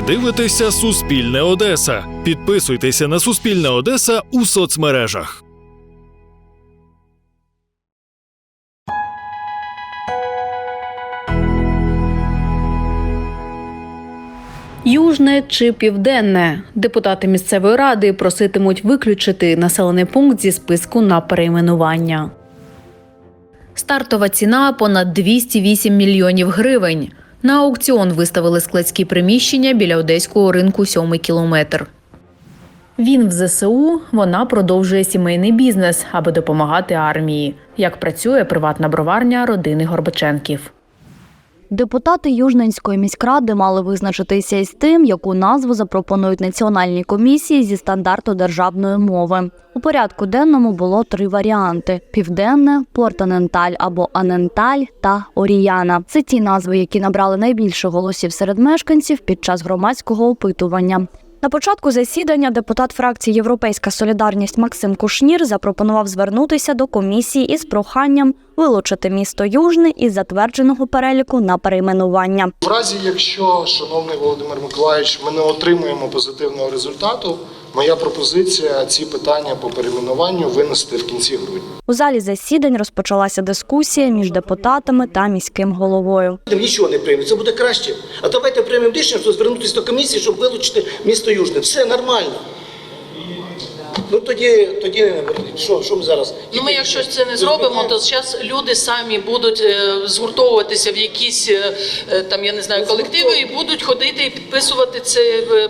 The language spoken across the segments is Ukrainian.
Ви дивитеся Суспільне Одеса. Підписуйтеся на Суспільне Одеса у соцмережах. Южне чи південне депутати місцевої ради проситимуть виключити населений пункт зі списку на перейменування. Стартова ціна понад 208 мільйонів гривень. На аукціон виставили складські приміщення біля одеського ринку сьомий кілометр. Він в ЗСУ, вона продовжує сімейний бізнес, аби допомагати армії. Як працює приватна броварня родини Горбаченків. Депутати Южненської міськради мали визначитися із тим, яку назву запропонують національній комісії зі стандарту державної мови. У порядку денному було три варіанти: південне, портаненталь або аненталь та оріяна. Це ті назви, які набрали найбільше голосів серед мешканців під час громадського опитування. На початку засідання депутат фракції Європейська Солідарність Максим Кушнір запропонував звернутися до комісії із проханням вилучити місто Южне із затвердженого переліку на перейменування. В разі, якщо, шановний Володимир Миколаївич, ми не отримуємо позитивного результату, моя пропозиція ці питання по перейменуванню винести в кінці грудня. У залі засідань розпочалася дискусія між депутатами та міським головою. Нічого не приймемо, це буде краще. А давайте приймемо рішення, що звернутися до комісії, щоб вилучити місто Южне. Все нормально. Ну тоді, тоді що, що ми зараз? Ну, ми якщо це не зробимо, то зараз люди самі будуть е, згуртовуватися в якісь е, е, там, я не знаю, колективи і будуть ходити і підписувати це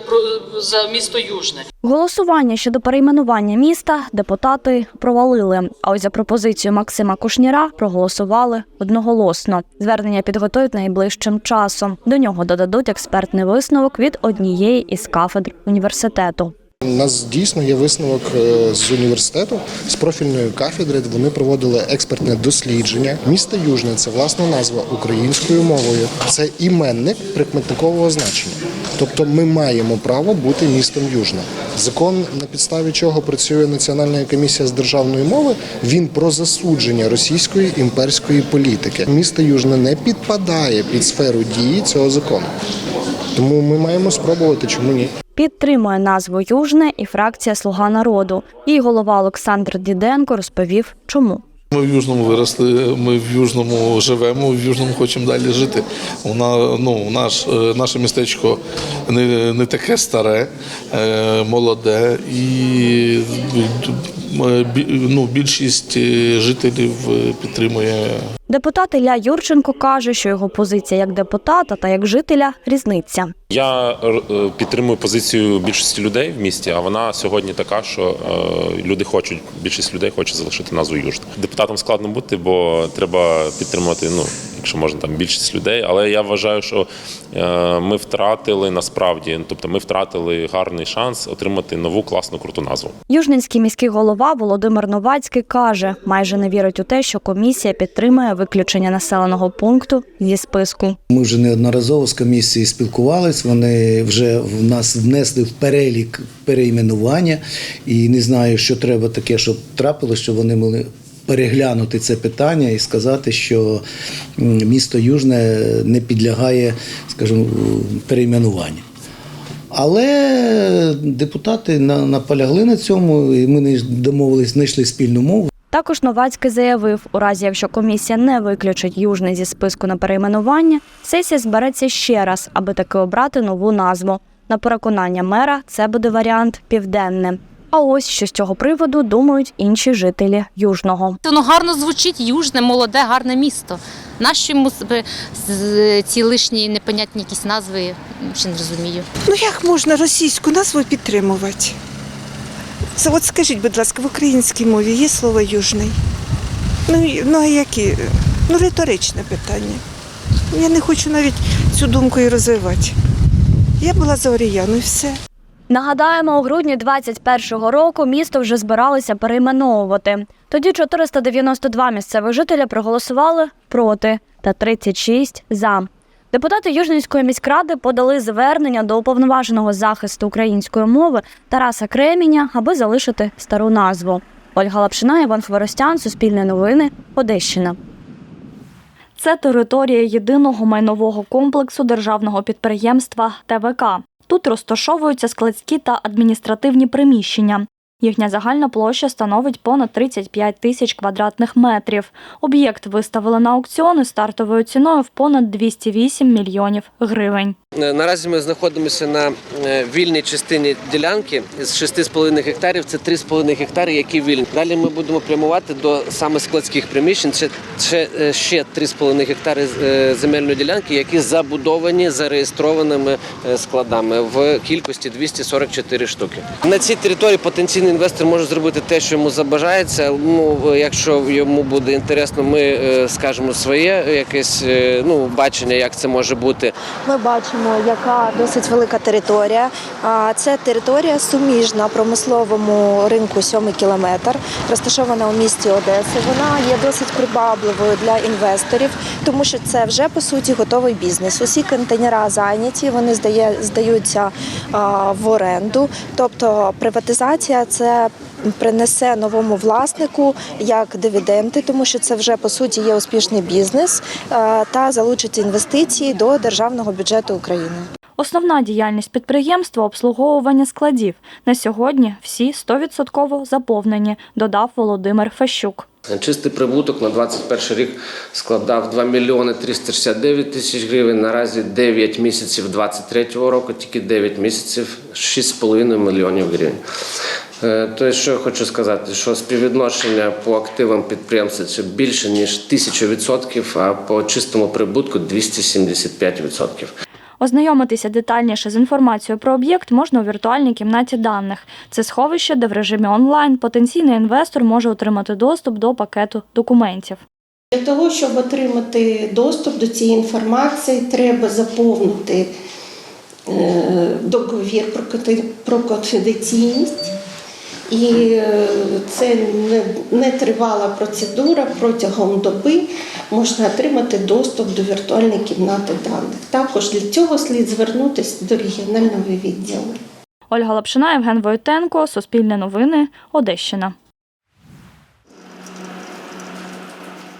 про за місто Южне. Голосування щодо перейменування міста депутати провалили. А ось за пропозицію Максима Кушніра проголосували одноголосно. Звернення підготують найближчим часом. До нього додадуть експертний висновок від однієї із кафедр університету. У нас дійсно є висновок е, з університету, з профільної кафедри. Вони проводили експертне дослідження. Місто Южне це власна назва українською мовою. Це іменник прикметникового значення. Тобто ми маємо право бути містом Южне. Закон, на підставі чого працює Національна комісія з державної мови, він про засудження російської імперської політики. Місто Южне не підпадає під сферу дії цього закону. Тому ми маємо спробувати, чому ні. Підтримує назву Южне і фракція Слуга народу. Її голова Олександр Діденко розповів, чому. Ми в Южному виросли, ми в Южному живемо, в Южному хочемо далі жити. Вона, ну, наш, е, наше містечко не, не таке старе, е, молоде, і е, ну, більшість жителів підтримує Депутат Ілля Юрченко каже, що його позиція як депутата та як жителя різниця. Я е, підтримую позицію більшості людей в місті, а вона сьогодні така, що е, люди хочуть, більшість людей хоче залишити назву Южна. Депутатам складно бути, бо треба підтримувати, ну, якщо можна, там більшість людей. Але я вважаю, що е, ми втратили насправді, тобто ми втратили гарний шанс отримати нову класну круту назву. Южненський міський голова Володимир Новацький каже, майже не вірить у те, що комісія підтримує виключення населеного пункту зі списку. Ми вже неодноразово з комісією спілкувались. Вони вже в нас внесли в перелік перейменування, і не знаю, що треба таке, щоб трапилось, щоб вони могли переглянути це питання і сказати, що місто Южне не підлягає, скажімо, перейменуванню. Але депутати на- наполягли на цьому, і ми домовились, знайшли спільну мову. Також Новацький заявив, у разі якщо комісія не виключить Южне зі списку на перейменування, сесія збереться ще раз, аби таки обрати нову назву. На переконання мера це буде варіант південне. А ось що з цього приводу думають інші жителі Южного. Воно гарно звучить, южне, молоде, гарне місто. Нащо йому себе ці лишні непонятні якісь назви, ще не розумію. Ну як можна російську назву підтримувати? Це от скажіть, будь ласка, в українській мові є слово южний? Ну, ну а які? Ну, риторичне питання. Я не хочу навіть цю думку і розвивати. Я була за Оріяну і все. Нагадаємо, у грудні 21-го року місто вже збиралися перейменовувати. Тоді 492 місцевих жителя проголосували проти та 36 за. Депутати Южненської міськради подали звернення до уповноваженого захисту української мови Тараса Креміня, аби залишити стару назву. Ольга Лапшина, Іван Хворостян, Суспільне новини, Одещина. Це територія єдиного майнового комплексу державного підприємства ТВК. Тут розташовуються складські та адміністративні приміщення. Їхня загальна площа становить понад 35 тисяч квадратних метрів. Об'єкт виставили на аукціон із стартовою ціною в понад 208 мільйонів гривень. Е, Наразі ми знаходимося на е, вільній частині ділянки з 6,5 гектарів. Це 3,5 гектари, які вільні. Далі ми будемо прямувати до саме складських приміщень. Це ще, е, ще 3,5 гектари земельної ділянки, які забудовані зареєстрованими складами в кількості 244 штуки. На цій території потенційний інвестор може зробити те, що йому забажається. Ну, якщо йому буде інтересно, ми скажемо своє якесь ну, бачення, як це може бути. Ми бачимо, яка досить велика територія. Це територія суміжна промисловому ринку сьомий кілометр, розташована у місті Одеси. Вона є досить привабливою для інвесторів, тому що це вже по суті готовий бізнес. Усі контейнера зайняті, вони здаються в оренду. Тобто приватизація це принесе новому власнику як дивіденди, тому що це вже по суті є успішний бізнес е, та залучить інвестиції до державного бюджету України. Основна діяльність підприємства обслуговування складів. На сьогодні всі 100% заповнені, додав Володимир Фещук. Чистий прибуток на 21 рік складав 2 мільйони 369 тисяч гривень. Наразі 9 місяців 23 року, тільки 9 місяців 6,5 мільйонів гривень. Е, То, що я хочу сказати, що співвідношення по активам підприємства це більше ніж 1000%, а по чистому прибутку 275%. Ознайомитися детальніше з інформацією про об'єкт можна у віртуальній кімнаті даних. Це сховище, де в режимі онлайн потенційний інвестор може отримати доступ до пакету документів. Для того, щоб отримати доступ до цієї інформації, треба заповнити е, договір про конфіденційність. І е, це не, не тривала процедура. Протягом доби можна отримати доступ до віртуальної кімнати даних. Також для цього слід звернутися до регіонального відділу. Ольга Лапшина, Євген Войтенко, Суспільне новини, Одещина.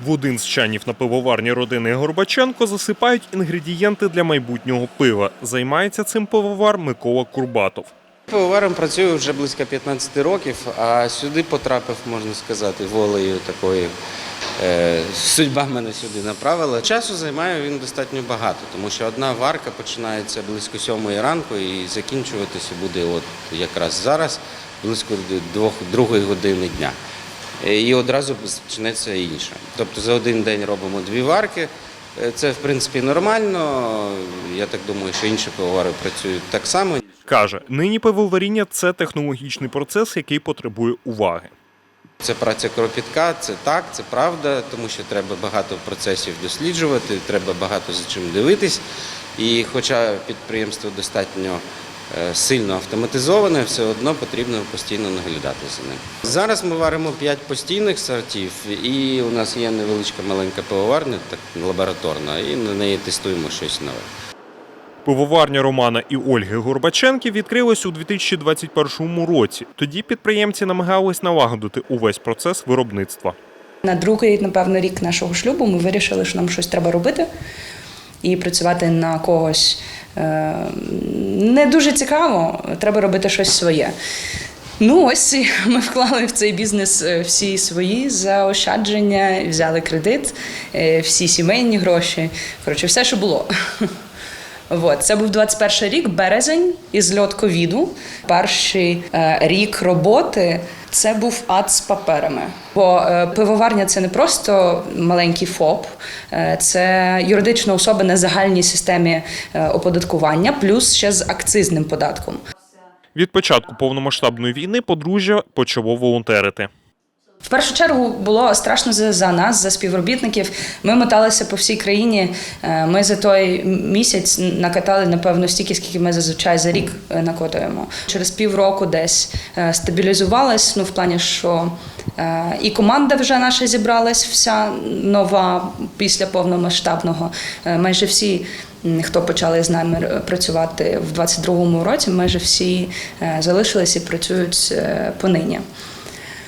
В один з чанів на пивоварні родини Горбаченко засипають інгредієнти для майбутнього пива. Займається цим пивовар Микола Курбатов. Пивоваром працюю вже близько 15 років, а сюди потрапив, можна сказати, волею такої. Е, судьба мене сюди направила. Часу займає він достатньо багато, тому що одна варка починається близько сьомої ранку і закінчуватися буде от якраз зараз, близько двох, другої години дня. Е, І одразу почнеться інше. Тобто за один день робимо дві варки. Е, Це в принципі нормально. Я так думаю, що інші пивовари працюють так само. Каже, нині пивоваріння це технологічний процес, який потребує уваги. Це праця кропітка, це так, це правда, тому що треба багато процесів досліджувати, треба багато за чим дивитись. І хоча підприємство достатньо е, сильно автоматизоване, все одно потрібно постійно наглядати за ним. Зараз ми варимо 5 постійних сортів, і у нас є невеличка маленька пивоварня, так лабораторна, і на неї тестуємо щось нове. Пивоварня Романа і Ольги Горбаченків відкрилась у 2021 році. Тоді підприємці намагались налагодити увесь процес виробництва. На другий, напевно, рік нашого шлюбу ми вирішили, що нам щось треба робити і працювати на когось е, не дуже цікаво, треба робити щось своє. Ну, ось ми вклали в цей бізнес е, всі свої заощадження, взяли кредит, е, всі сімейні гроші. Коротше, все, що було. От, це був 21 рік, березень, і зльот ковіду. Перший е, рік роботи це був ад з паперами. Бо е, пивоварня це не просто маленький ФОП, е, це юридична особа на загальній системі е, оподаткування, плюс ще з акцизним податком. Від початку повномасштабної війни подружжя почало волонтерити. В першу чергу було страшно за, за нас, за співробітників. Ми моталися по всій країні. Е, Ми за той місяць накатали напевно стільки, скільки ми зазвичай за рік е, накотуємо. Через півроку десь е, стабілізувалась. Ну в плані, що і команда вже наша зібралась, вся нова після повномасштабного. Майже всі. Хто почали з нами працювати в 22-му році, майже всі залишились і працюють понині.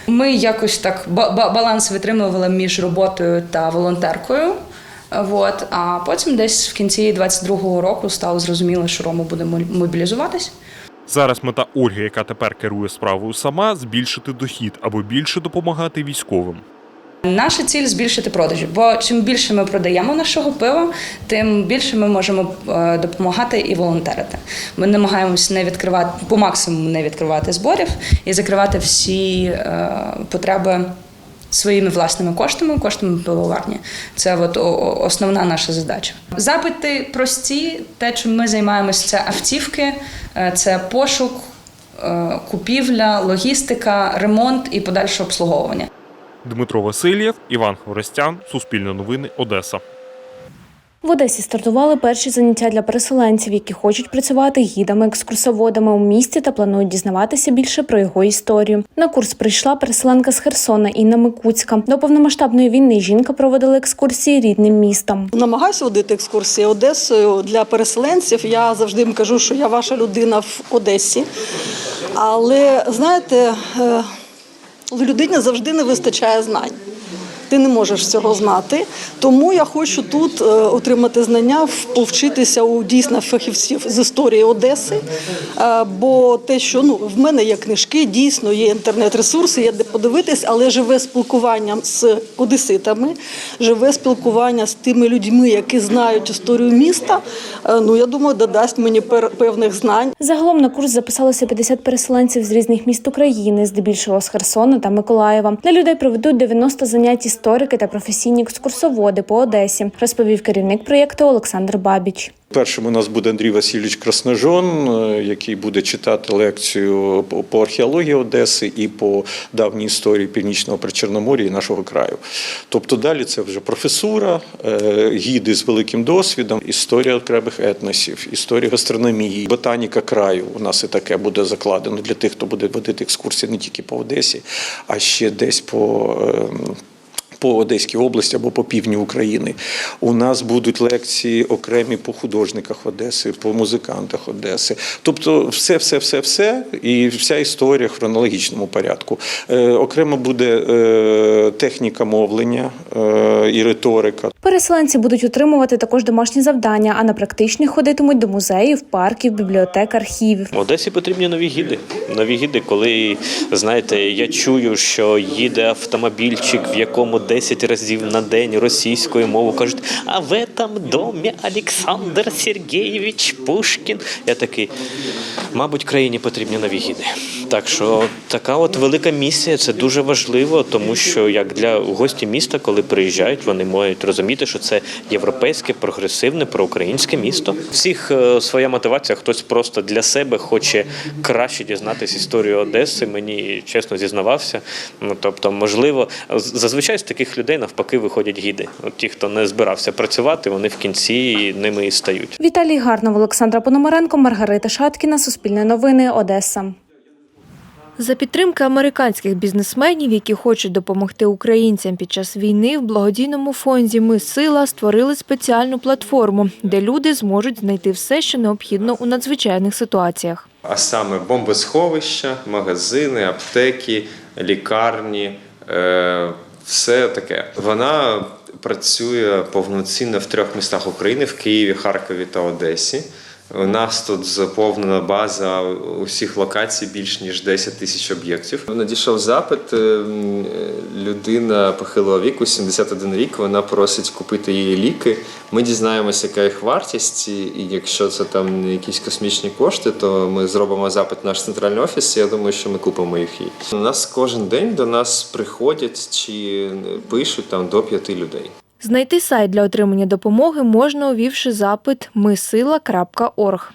Ми якось так ба- ба- баланс витримували між роботою та волонтеркою. От, а потім десь в кінці 22-го року стало зрозуміло, що Рома буде мобі- мобілізуватись. Зараз мета Ольги, яка тепер керує справою сама, збільшити дохід або більше допомагати військовим. Наша ціль збільшити продажі, бо чим більше ми продаємо нашого пива, тим більше ми можемо е, допомагати і волонтерити. Ми намагаємося не відкривати по максимуму не відкривати зборів і закривати всі е, потреби своїми власними коштами, коштами пивоварні. Це от основна наша задача. Запити прості. Те, чим ми займаємося, це автівки, е, це пошук, купівля, логістика, ремонт і подальше обслуговування. Дмитро Васильєв, Іван Хворостян, Суспільне новини, Одеса. В Одесі стартували перші заняття для переселенців, які хочуть працювати гідами, екскурсоводами у місті та планують дізнаватися більше про його історію. На курс прийшла переселенка з Херсона Інна Микуцька. До повномасштабної війни жінка проводила екскурсії рідним містом. Намагаюся водити екскурсії Одесою для переселенців. Я завжди їм кажу, що я ваша людина в Одесі. Але знаєте, е, людині завжди не вистачає знань. Ти не можеш цього знати. Тому я хочу тут е, отримати знання, повчитися у дійсно фахівців з історії Одеси. Е, Бо те, що ну в мене є книжки, дійсно є інтернет-ресурси, є де подивитись, але живе спілкування з одеситами, живе спілкування з тими людьми, які знають історію міста. е, Ну я думаю, додасть мені певних знань. Загалом на курс записалося 50 переселенців з різних міст України, здебільшого з Херсона та Миколаєва. Для людей проведуть 90 занять історики та професійні екскурсоводи по Одесі, розповів керівник проєкту Олександр Бабіч. Першим у нас буде Андрій Васильович Красножон, е, який буде читати лекцію по- археології Одеси і по давній історії північного причорномор'я і нашого краю. Тобто далі це вже професура, е, гіди з великим досвідом, історія окремих етносів, історія гастрономії, ботаніка краю. У нас і таке буде закладено для тих, хто буде водити екскурсії не тільки по Одесі, а ще десь по. По Одеській області або по півдню України. У нас будуть лекції окремі по художниках Одеси, по музикантах Одеси. Тобто, все, все, все, все, і вся історія в хронологічному порядку. Е, окремо буде е, техніка мовлення е, і риторика. Переселенці будуть отримувати також домашні завдання, а на практичних ходитимуть до музеїв, парків, бібліотек, архівів. В Одесі потрібні нові гіди. Нові гіди, коли знаєте, я чую, що їде автомобільчик, в якому 10 разів на день російською мовою кажуть, а в этом домі Олександр Сергійович Пушкін. Я такий, мабуть, країні потрібні нові гіди. Так що така от велика місія це дуже важливо, тому що як для гості міста, коли приїжджають, вони мають розуміти, що це європейське, прогресивне, проукраїнське місто. Всіх е, своя мотивація, хтось просто для себе хоче краще дізнатися історію Одеси. Мені чесно зізнавався. Ну тобто, можливо, зазвичай з таких людей навпаки виходять гіди. От ті, хто не збирався працювати, вони в кінці ними і стають. Віталій Гарнов, Олександра Пономаренко, Маргарита Шаткіна, Суспільне новини, Одеса. За підтримки американських бізнесменів, які хочуть допомогти українцям під час війни, в благодійному фонді Ми сила створили спеціальну платформу, де люди зможуть знайти все, що необхідно у надзвичайних ситуаціях. а саме бомбосховища, магазини, аптеки, лікарні, е, все таке. Вона працює повноцінно в трьох містах України: в Києві, Харкові та Одесі. У нас тут заповнена база усіх локацій більш ніж 10 тисяч об'єктів. Надійшов запит. е, е, Людина похилого віку, 71 рік. Вона просить купити її ліки. Ми дізнаємося, яка їх вартість, і якщо це там якісь космічні кошти, то ми зробимо запит в наш центральний офіс. і Я думаю, що ми купимо їх їй. У нас кожен день до нас приходять чи пишуть там до п'яти людей. Знайти сайт для отримання допомоги можна, увівши запит мисила.орг.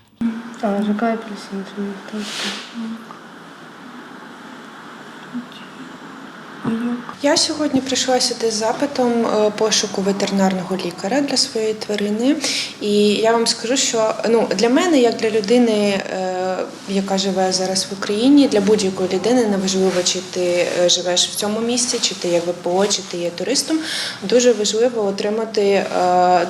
Я сьогодні прийшла сюди з запитом е, пошуку ветеринарного лікаря для своєї тварини. І я вам скажу, що ну для мене, як для людини, е, яка живе зараз в Україні, для будь-якої людини неважливо, чи ти е, живеш в цьому місті, чи ти є ВПО, чи ти є туристом. Дуже важливо отримати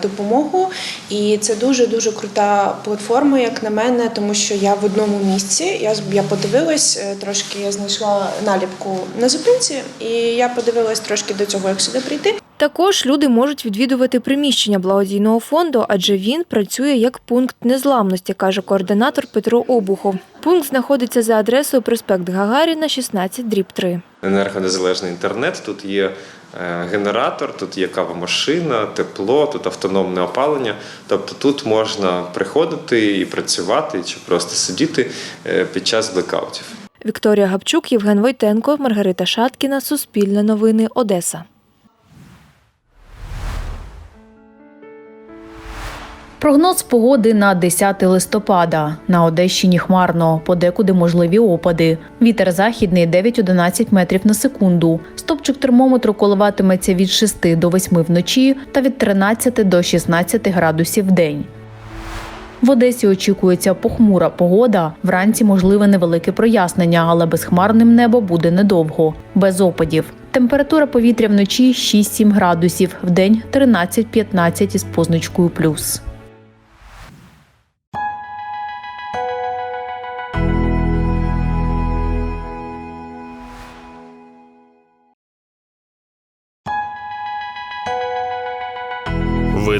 допомогу. І це дуже дуже крута платформа, як на мене, тому що я в одному місці. Я я подивилась трошки, я знайшла наліпку на зупинці, і я подивилась трошки до цього, як сюди прийти. Також люди можуть відвідувати приміщення благодійного фонду, адже він працює як пункт незламності, каже координатор Петро Обухов. Пункт знаходиться за адресою проспект Гагаріна, 16, дріб 3. енергонезалежний інтернет. Тут є е, генератор, тут є кавомашина, тепло, тут автономне опалення. Тобто тут можна приходити і працювати, чи просто сидіти е, під час блекаутів. Вікторія Гапчук, Євген Войтенко, Маргарита Шаткіна, Суспільне новини, Одеса. Прогноз погоди на 10 листопада. На Одещині хмарно, подекуди можливі опади. Вітер західний 9-11 метрів на секунду. Стопчик термометру коливатиметься від 6 до 8 вночі та від 13 до 16 градусів в день. В Одесі очікується похмура погода. Вранці можливе невелике прояснення, але безхмарним небо буде недовго, без опадів. Температура повітря вночі 6-7 градусів, вдень 13-15 із позначкою плюс.